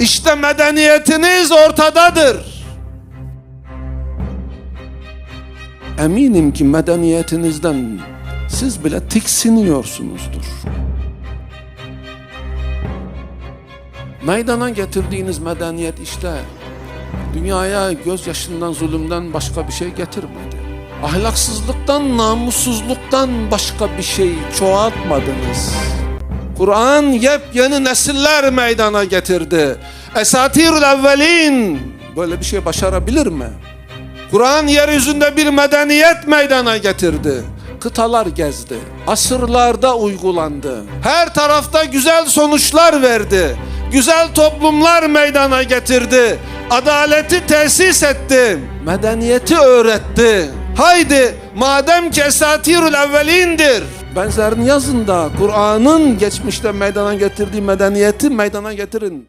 İşte medeniyetiniz ortadadır. Eminim ki medeniyetinizden siz bile tiksiniyorsunuzdur. Meydana getirdiğiniz medeniyet işte dünyaya gözyaşından zulümden başka bir şey getirmedi. Ahlaksızlıktan, namussuzluktan başka bir şey çoğaltmadınız. Kur'an yepyeni nesiller meydana getirdi. Esatirül evvelin böyle bir şey başarabilir mi? Kur'an yeryüzünde bir medeniyet meydana getirdi. Kıtalar gezdi. Asırlarda uygulandı. Her tarafta güzel sonuçlar verdi. Güzel toplumlar meydana getirdi. Adaleti tesis etti. Medeniyeti öğretti. Haydi madem ki esatirül evvelindir. Benzerini yazın da Kur'an'ın geçmişte meydana getirdiği medeniyeti meydana getirin.